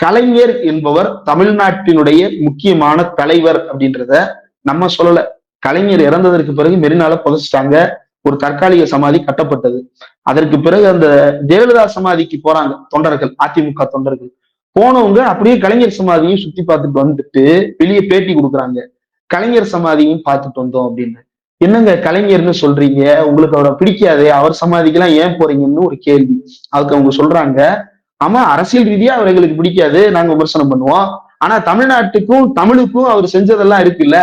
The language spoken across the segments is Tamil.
கலைஞர் என்பவர் தமிழ்நாட்டினுடைய முக்கியமான தலைவர் அப்படின்றத நம்ம சொல்லல. கலைஞர் இறந்ததற்கு பிறகு மெரினால புதைச்சிட்டாங்க. ஒரு தற்காலிக சமாதி கட்டப்பட்டது. அதற்கு பிறகு அந்த ஜெயலலிதா சமாதிக்கு போறாங்க தொண்டர்கள் அதிமுக தொண்டர்கள். போனவங்க அப்படியே கலைஞர் சமாதியும் சுத்தி பார்த்துட்டு வந்துட்டு வெளியே பேட்டி கொடுக்குறாங்க. கலைஞர் சமாதியும் பார்த்துட்டு வந்தோம் அப்படின்னு. என்னங்க கலைஞர்னு சொல்றீங்க? உங்களுக்கு அவரை பிடிக்காதே? அவர் சமாதிக்கெல்லாம் ஏன் போறீங்கன்னு ஒரு கேள்வி. அதுக்கு அவங்க சொல்றாங்க ஆமா அரசியல் ரீதியா அவர் எங்களுக்கு பிடிக்காது நாங்க விமர்சனம் பண்ணுவோம். ஆனா தமிழ்நாட்டுக்கும் தமிழுக்கும் அவர் செஞ்சதெல்லாம் இருக்குல்ல?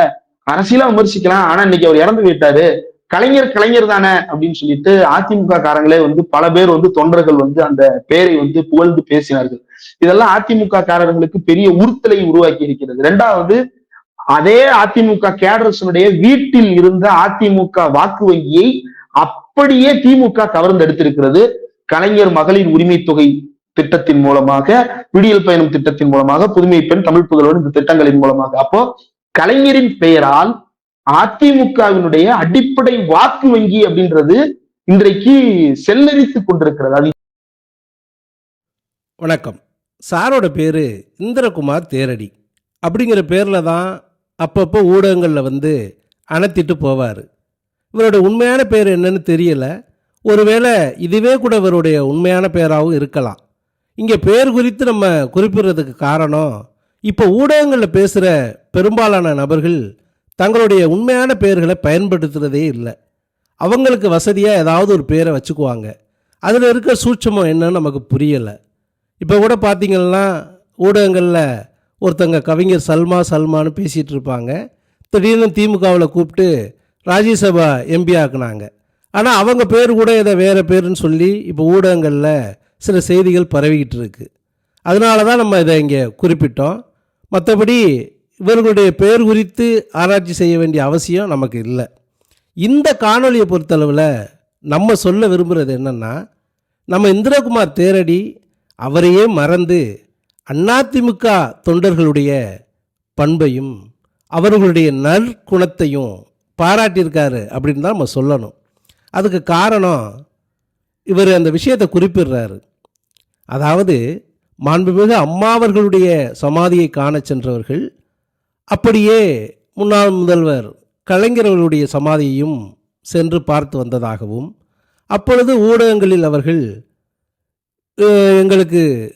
அரசியலா விமர்சிக்கலாம் ஆனா இன்னைக்கு அவர் இறந்து போயிட்டாரு. கலைஞர் கலைஞர் தானே அப்படின்னு சொல்லிட்டு அதிமுக காரங்களே வந்து பல பேர் வந்து தொண்டர்கள் வந்து அந்த பேரை வந்து புகழ்ந்து பேசினார்கள். இதெல்லாம் அதிமுக காரர்களுக்கு பெரிய உறுத்தலை உருவாக்கி இருக்கிறது. ரெண்டாவது அதே அதிமுக கேடர்ஸனுடைய வீட்டில் இருந்த அதிமுக வாக்கு வங்கியை அப்படியே திமுக கவர்ந்தெடுத்திருக்கிறது கலைஞர் மகளிர் உரிமை தொகை திட்டத்தின் மூலமாக விடியல் பயணம் திட்டத்தின் மூலமாக புதுமை பெண் தமிழ் புகழோடு இந்த திட்டங்களின் மூலமாக. அப்போ கலைஞரின் பெயரால் அதிமுகவினுடைய அடிப்படை வாக்கு வங்கி அப்படின்றது இன்றைக்கு செல்லரித்து கொண்டிருக்கிறது. அது வணக்கம். சாரோட பேரு இந்திரகுமார் தேரடி. அப்படிங்கிற பேரில் தான் அப்பப்போ ஊடகங்களில் வந்து அணைத்திட்டு போவார். இவரோட உண்மையான பேர் என்னன்னு தெரியல. ஒருவேளை இதுவே கூட இவருடைய உண்மையான பேராகவும் இருக்கலாம். இங்கே பேர் குறித்து நம்ம குறிப்பிடுறதுக்கு காரணம் இப்போ ஊடகங்களில் பேசுகிற பெரும்பாலான நபர்கள் தங்களுடைய உண்மையான பெயர்களை பயன்படுத்துகிறதே இல்லை. அவங்களுக்கு வசதியாக ஏதாவது ஒரு பேரை வச்சுக்குவாங்க. அதில் இருக்க சூட்சமம் என்னன்னு நமக்கு புரியலை. இப்போ கூட பார்த்திங்கன்னா ஊடகங்களில் ஒருத்தங்க கவிஞர் சல்மா சல்மான்னு பேசிகிட்டு இருப்பாங்க. திடீர்னு திமுகவில் கூப்பிட்டு ராஜ்யசபா எம்பி ஆக்குனாங்க. ஆனால் அவங்க பேர் கூட இதை வேறு பேருன்னு சொல்லி இப்போ ஊடகங்களில் சில செய்திகள் பரவிக்கிட்டு இருக்கு அதனால தான் நம்ம இதை இங்கே குறிப்பிட்டோம். மற்றபடி இவர்களுடைய பெயர் குறித்து ஆராய்ச்சி செய்ய வேண்டிய அவசியம் நமக்கு இல்லை. இந்த காணொலியை பொறுத்தளவில் நம்ம சொல்ல விரும்புகிறது என்னென்னா நம்ம இந்திரகுமார் தேரடி அவரையே மறந்து அதிமுக தொண்டர்களுடைய பண்பையும் அவர்களுடைய நற்குணத்தையும் பாராட்டியிருக்காரு அப்படின்னு தான் நம்ம சொல்லணும். அதுக்கு காரணம் இவர் அந்த விஷயத்தை குறிப்பிடுறாரு. அதாவது மாண்புமிகு அம்மா அவர்களுடைய சமாதியை காணச் சென்றவர்கள் அப்படியே முன்னாள் முதல்வர் கலைஞர்களுடைய சமாதியையும் சென்று பார்த்து வந்ததாகவும் அப்பொழுது ஊடகங்களில் அவர்கள் எங்களுக்கு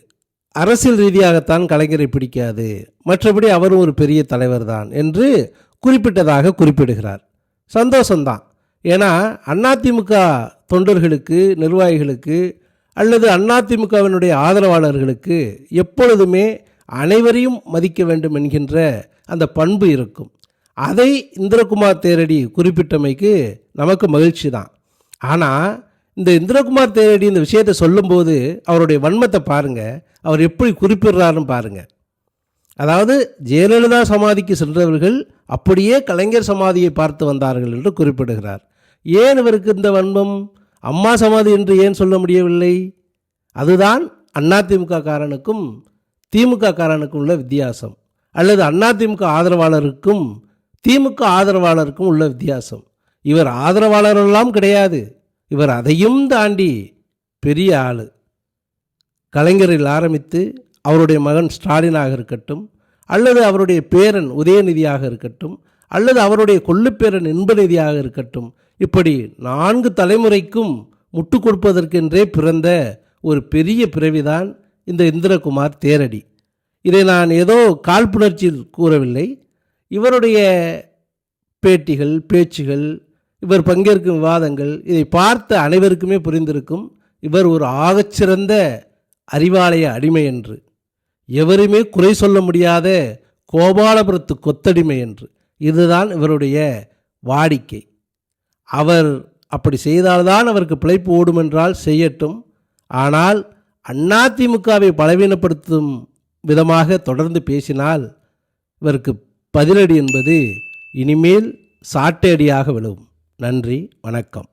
அரசியல் ரீதியாகத்தான் கலைஞரை பிடிக்காது மற்றபடி அவரும் ஒரு பெரிய தலைவர் தான் என்று குறிப்பிட்டதாக குறிப்பிடுகிறார். சந்தோஷம்தான். ஏன்னா அதிமுக தொண்டர்களுக்கு நிர்வாகிகளுக்கு அல்லது அதிமுகவினுடைய ஆதரவாளர்களுக்கு எப்பொழுதுமே அனைவரையும் மதிக்க வேண்டும் என்கின்ற அந்த பண்பு இருக்கும். அதை இந்திரகுமார் தேரடி குறிப்பிட்டமைக்கு நமக்கு மகிழ்ச்சி தான் ஆனால் இந்த இந்திரகுமார் தேரடி இந்த விஷயத்தை சொல்லும்போது அவருடைய வன்மத்தை பாருங்கள் அவர் எப்படி குறிப்பிடுறாருன்னு பாருங்கள் அதாவது ஜெயலலிதா சமாதிக்கு சென்றவர்கள் அப்படியே கலைஞர் சமாதியை பார்த்து வந்தார்கள் என்று குறிப்பிடுகிறார். ஏன் இவருக்கு இந்த வன்மம்? அம்மா சமாதி என்று ஏன் சொல்ல முடியவில்லை? அதுதான் அதிமுக காரனுக்கும் திமுக காரனுக்கும் உள்ள வித்தியாசம். அல்லது அதிமுக ஆதரவாளருக்கும் திமுக ஆதரவாளருக்கும் உள்ள வித்தியாசம். இவர் ஆதரவாளரெல்லாம் கிடையாது. இவர் அதையும் தாண்டி பெரிய ஆள். கலைஞரில் ஆரம்பித்து அவருடைய மகன் ஸ்டாலினாக இருக்கட்டும் அல்லது அவருடைய பேரன் உதயநிதியாக இருக்கட்டும் அல்லது அவருடைய கொள்ளுப்பேரன் இன்பநிதியாக இருக்கட்டும் இப்படி நான்கு தலைமுறைக்கும் முட்டு கொடுப்பதற்கென்றே பிறந்த ஒரு பெரிய பிறவிதான் இந்த இந்திரகுமார் தேரடி. இதை நான் ஏதோ காழ்ப்புணர்ச்சியில் கூறவில்லை. இவருடைய பேட்டிகள் பேச்சுகள் இவர் பங்கேற்கும் விவாதங்கள் இதை பார்த்த அனைவருக்குமே புரிந்திருக்கும். இவர் ஒரு ஆகச்சிறந்த அறிவாலய அடிமை என்று. எவருமே குறை சொல்ல முடியாத கோபாலபுரத்து கொத்தடிமை என்று. இதுதான் இவருடைய வாடிக்கை. அவர் அப்படி செய்தால்தான் அவருக்கு பிழைப்பு ஓடுமென்றால் செய்யட்டும். ஆனால் அதிமுகவை பலவீனப்படுத்தும் விதமாக தொடர்ந்து பேசினால் இவருக்கு பதிலடி என்பது இனிமேல் சாட்டையடியாக விழும். நன்றி வணக்கம்.